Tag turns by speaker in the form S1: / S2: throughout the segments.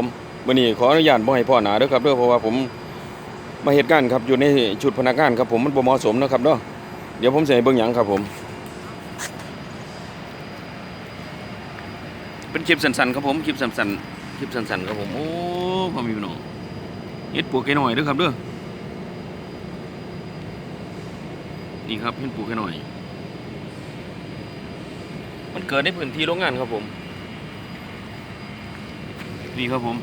S1: ผมวันนี้ขออนุญาตบ่ให้พ่อหนาเด้อครับเด้อเพราะว่าผมมาเหตุการณ์ครับอยู่ในชุดพนักงานครับผมมันบ่เหมาะสมนะครับเนาะเดี๋ยวผมสิให้เบิ่งหยังครับผม เป็นคลิปสั้นๆครับผมคลิปสั้นๆคลิปสั้นๆครับผมโอ้พ่อมีพี่น้องเฮ็ดปลูกแค่หน่อยเด้อครับเด้อนี่ครับเฮ็ดปลูกแค่หน่อย มันเกิดในพื้นที่โรงงานครับผม นี่ครับผม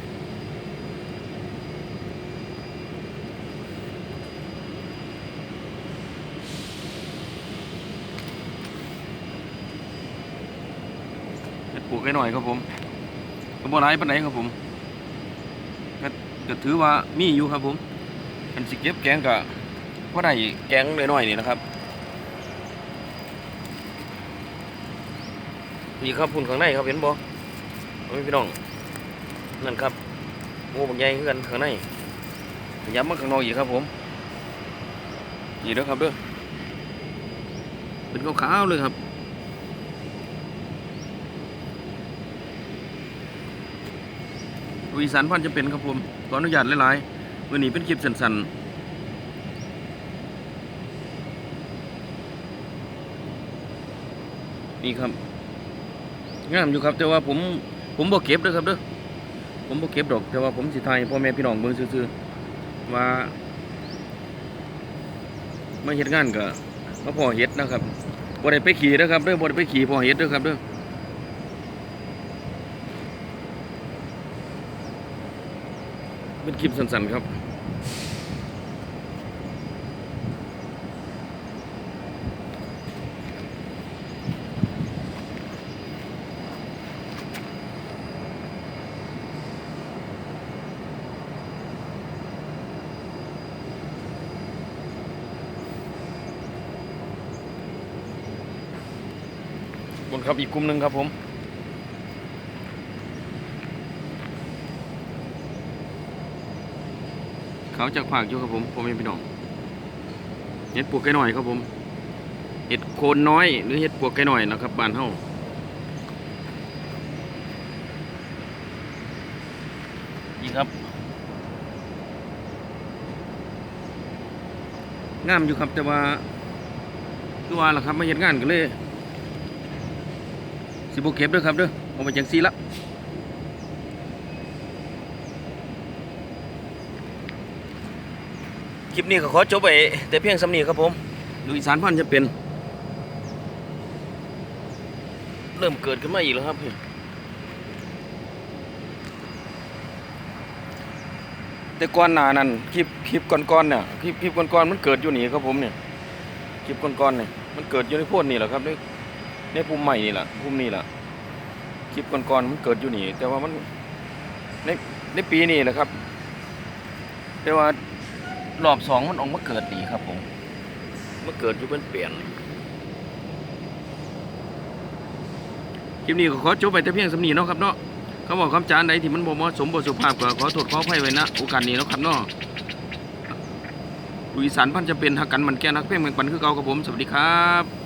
S1: ปลูกให้หน่อยครับผมก็บ่หลายปานใดครับผมก็ถือว่ามีอยู่ครับผมอันสิเก็บแกงก็พอได้แกงน้อยนี่นะครับนี่ครับพุ่นข้างในครับเห็นบ่ไว้พี่น้อง นั่นครับโอ้บางใหญ่คือกันข้างในย้ำมาข้างนอกอีกครับผมนี่เด้อครับเด้อเป็นขาวๆเลยครับวีสานพันธ์จะเป็นครับผมขออนุญาตหลายๆวันนี้เป็นคลิปสั้นๆนี่ครับงามอยู่ครับแต่ว่าผมผมบ่เก็บด้อครับเด้อ ผมบ่เก็บดอกแต่ว่าผมสิทายพ่อแม่พี่น้องเบิ่งซื่อๆว่ามาเฮ็ดงานก็มาพ่อเฮ็ดนะครับบ่ได้ไปขี่นะครับเด้อบ่ได้ไปขี่พ่อเฮ็ดเด้อครับเด้อเป็นคลิปสั้นๆครับ บนครับอีกกลุ่มหนึงครับผมเขาจากภาคอยู่ครับผมพ่อแม่พี่น้องเฮ็ดปวกไก่หน่อยครับผมเห็ดโคนน้อยหรือเห็ดปวกไก่หน่อยนะครับบานเฮานี่ครับงามอยู่ครับแต่ว่าคือว่าล่ะครับมาเฮ็ดงานกันเลย สิบเก็บเด้อครับเด้อเอาไปจังซีละคลิปนี้ก็ขอจบไปแต่เพียงสำนีครับผมดูอีสานพันธุ์จะเป็น เริ่มเกิดขึ้นมาอีกแล้วครับแต่ก่อนหน้านั้นคลิปคลิปก่อนๆเนี่ยคลิปคลิปก่อนๆมันเกิดอยู่นี่ครับผมเนี่ยคลิปก่อนๆเนี่ยมันเกิดอยู่ในโพดนี่แหละครับใน ในภูมิใหม่นี่แหละภูมินี่แหละคลิปก่อนๆมันเกิดอยู่นี่ แต่ว่ามันในในปีนี้แหละครับ แต่ว่ารอบสองมันออกมาเกิดนี่ครับผมมาเกิดอยู่เป็นเปลี่ยนคลิปนี้ก็ขอจบไปแต่เพียงสำนีเนาะครับเนาะเขาบอกคำจานใดที่มันบ่เหมาะสมบ่สุภาพก็ขอโทษขออภัยไว้นะโอกาสนี้เนาะครับเนาะลุยสานพันจะเป็นหักกันมันแก่นักเพ่งแมงปันคือเก่ากับผมสวัสดีครับ